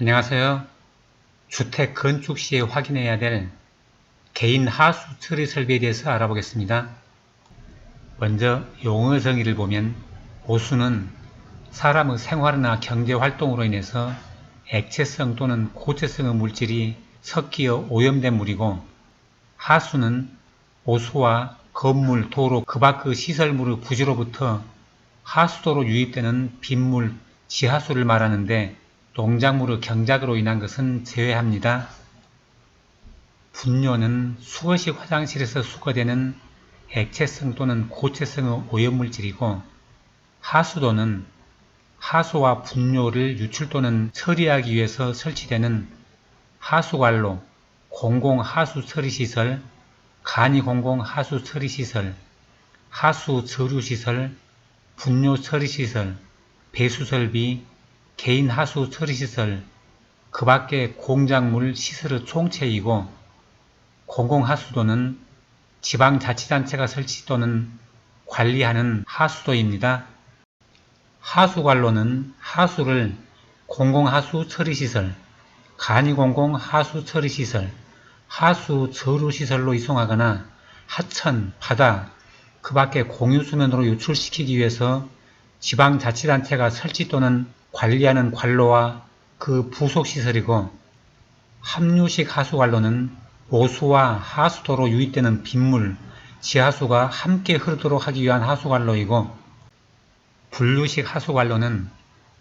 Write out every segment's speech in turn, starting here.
안녕하세요. 주택 건축 시에 확인해야 될 개인 하수 처리 설비에 대해서 알아보겠습니다. 먼저 용어 정의를 보면 오수는 사람의 생활이나 경제 활동으로 인해서 액체성 또는 고체성의 물질이 섞여 오염된 물이고 하수는 오수와 건물, 도로, 그 밖의 시설물의 부지로부터 하수도로 유입되는 빗물, 지하수를 말하는데 농작물의 경작으로 인한 것은 제외합니다. 분뇨는 수거식 화장실에서 수거되는 액체성 또는 고체성의 오염물질이고 하수도는 하수와 분뇨를 유출 또는 처리하기 위해서 설치되는 하수관로, 공공하수처리시설, 간이공공하수처리시설, 하수저류시설, 분뇨처리시설, 배수설비, 개인 하수 처리시설, 그 밖의 공작물 시설의 총체이고 공공하수도는 지방자치단체가 설치 또는 관리하는 하수도입니다. 하수관로는 하수를 공공하수 처리시설, 간이공공 하수 처리시설, 하수 저류시설로 이송하거나 하천, 바다, 그 밖의 공유수면으로 유출시키기 위해서 지방자치단체가 설치 또는 관리하는 관로와 그 부속시설이고 합류식 하수관로는 오수와 하수도로 유입되는 빗물, 지하수가 함께 흐르도록 하기 위한 하수관로이고 분류식 하수관로는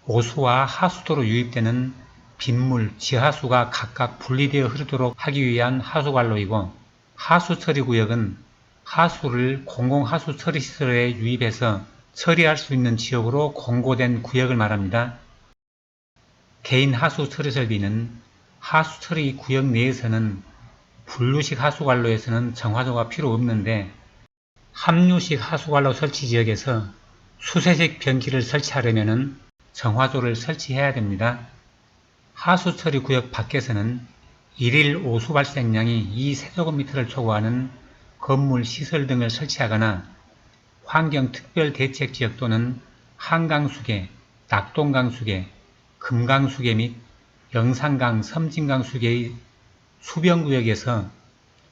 오수와 하수도로 유입되는 빗물, 지하수가 각각 분리되어 흐르도록 하기 위한 하수관로이고 하수처리구역은 하수를 공공하수처리시설에 유입해서 처리할 수 있는 지역으로 공고된 구역을 말합니다. 개인 하수 처리 설비는 하수 처리 구역 내에서는 분류식 하수관로에서는 정화조가 필요 없는데 합류식 하수관로 설치 지역에서 수세식 변기를 설치하려면 정화조를 설치해야 됩니다. 하수 처리 구역 밖에서는 일일 오수 발생량이 2세제곱미터를 초과하는 건물 시설 등을 설치하거나 환경특별대책지역 또는 한강수계, 낙동강수계, 금강수계 및 영산강, 섬진강수계의 수변구역에서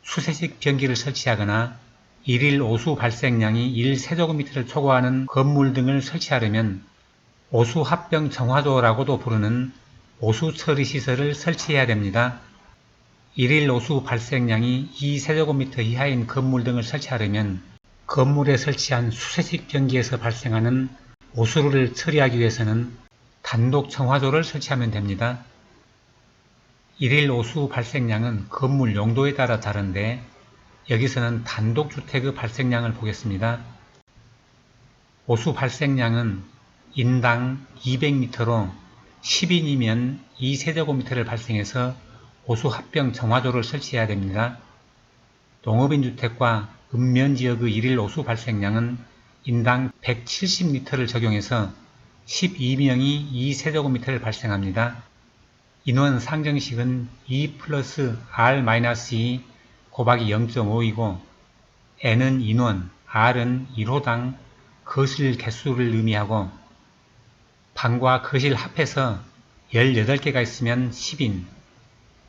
수세식 변기를 설치하거나 일일 오수 발생량이 1세제곱미터를 초과하는 건물 등을 설치하려면 오수합병 정화조라고도 부르는 오수처리시설을 설치해야 됩니다. 일일 오수 발생량이 2세제곱미터 이하인 건물 등을 설치하려면 건물에 설치한 수세식 변기에서 발생하는 오수를 처리하기 위해서는 단독 정화조를 설치하면 됩니다. 일일 오수 발생량은 건물 용도에 따라 다른데 여기서는 단독주택의 발생량을 보겠습니다. 오수 발생량은 인당 200m로 10인이면 2세제곱미터를 발생해서 오수 합병 정화조를 설치해야 됩니다. 농업인 주택과 읍면 지역의 일일 오수 발생량은 인당 170리터를 적용해서 12명이 2세제곱미터를 발생합니다. 인원 상정식은 2 플러스 R-2 곱하기 0.5이고 N은 인원, R은 1호당 거실 개수를 의미하고 방과 거실 합해서 18개가 있으면 10인,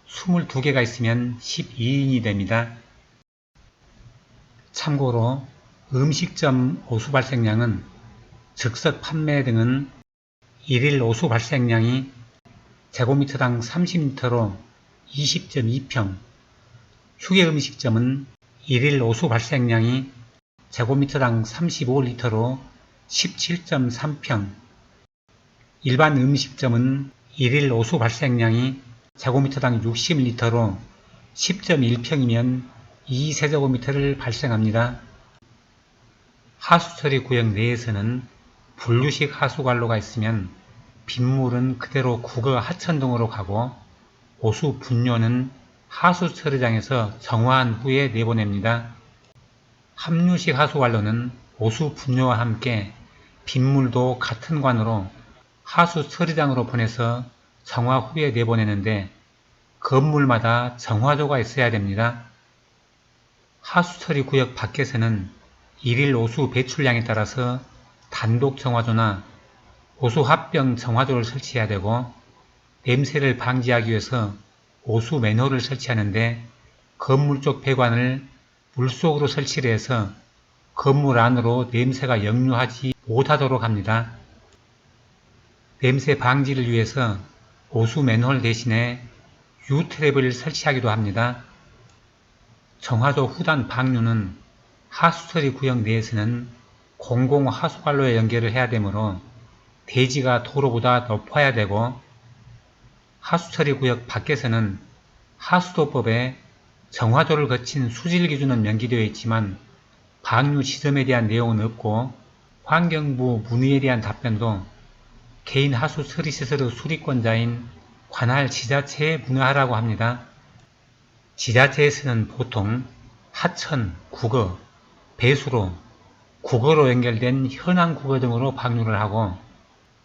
22개가 있으면 12인이 됩니다. 참고로 음식점 오수 발생량은 즉석 판매 등은 일일 오수 발생량이 제곱미터당 30리터로 20.2평, 휴게 음식점은 일일 오수 발생량이 제곱미터당 35리터로 17.3평, 일반 음식점은 일일 오수 발생량이 제곱미터당 60리터로 10.1평이면 2세제곱미터를 발생합니다. 하수처리 구역 내에서는 분류식 하수관로가 있으면 빗물은 그대로 국어 하천 등으로 가고 오수 분뇨는 하수 처리장에서 정화한 후에 내보냅니다. 합류식 하수관로는 오수 분뇨와 함께 빗물도 같은 관으로 하수 처리장으로 보내서 정화 후에 내보내는데 건물마다 정화조가 있어야 됩니다. 하수 처리 구역 밖에서는 일일 오수 배출량에 따라서 단독 정화조나 오수 합병 정화조를 설치해야 되고 냄새를 방지하기 위해서 오수 맨홀을 설치하는데 건물 쪽 배관을 물속으로 설치를 해서 건물 안으로 냄새가 역류하지 못하도록 합니다. 냄새 방지를 위해서 오수 맨홀 대신에 U 트랩을 설치하기도 합니다. 정화조 후단 방류는 하수처리 구역 내에서는 공공 하수관로에 연결을 해야 되므로 대지가 도로보다 높아야 되고 하수처리 구역 밖에서는 하수도법에 정화조를 거친 수질 기준은 명기되어 있지만 방류 지점에 대한 내용은 없고 환경부 문의에 대한 답변도 개인 하수 처리 시설의 수리권자인 관할 지자체에 문의하라고 합니다. 지자체에서는 보통 하천, 국어, 배수로, 국어로 연결된 현황 국어 등으로 방류를 하고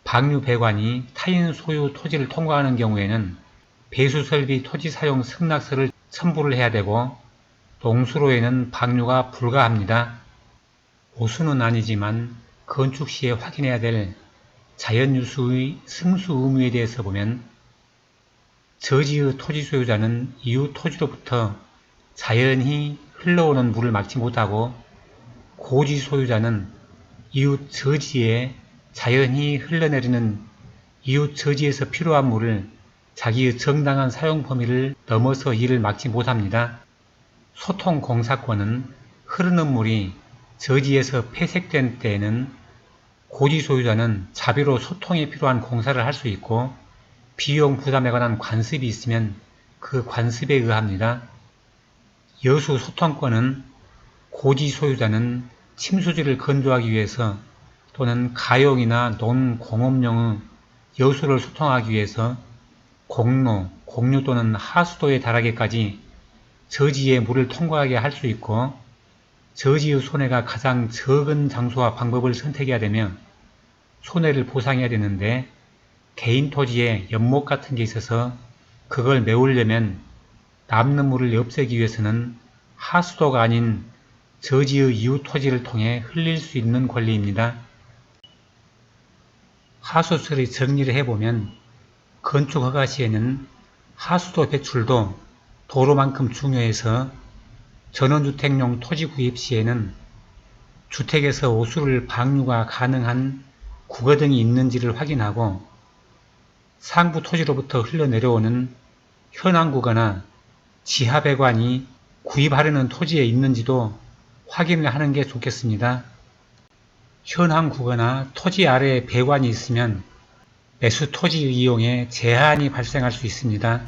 방류 배관이 타인 소유 토지를 통과하는 경우에는 배수설비 토지 사용 승낙서를 첨부를 해야 되고 농수로에는 방류가 불가합니다. 보수는 아니지만 건축 시에 확인해야 될 자연유수의 승수 의무에 대해서 보면 저지의 토지 소유자는 이웃 토지로부터 자연히 흘러오는 물을 막지 못하고 고지 소유자는 이웃 저지에 자연히 흘러내리는 이웃 저지에서 필요한 물을 자기의 정당한 사용 범위를 넘어서 이를 막지 못합니다. 소통 공사권은 흐르는 물이 저지에서 폐색된 때에는 고지 소유자는 자비로 소통에 필요한 공사를 할 수 있고 비용 부담에 관한 관습이 있으면 그 관습에 의합니다. 여수 소통권은 고지 소유자는 침수지를 건조하기 위해서 또는 가용이나 논공업용의 여수를 소통하기 위해서 공로, 공유 또는 하수도에 달하기까지 저지의 물을 통과하게 할 수 있고 저지의 손해가 가장 적은 장소와 방법을 선택해야 되며 손해를 보상해야 되는데 개인 토지에 연못 같은 게 있어서 그걸 메우려면 남는 물을 없애기 위해서는 하수도가 아닌 저지의 이웃 토지를 통해 흘릴 수 있는 권리입니다. 하수처리 정리를 해보면 건축 허가 시에는 하수도 배출도 도로만큼 중요해서 전원주택용 토지 구입 시에는 주택에서 오수를 방류가 가능한 국어 등이 있는지를 확인하고 상부 토지로부터 흘러내려오는 현황 구거나 지하 배관이 구입하려는 토지에 있는지도 확인을 하는 게 좋겠습니다. 현황 구거나 토지 아래에 배관이 있으면 매수 토지 이용에 제한이 발생할 수 있습니다.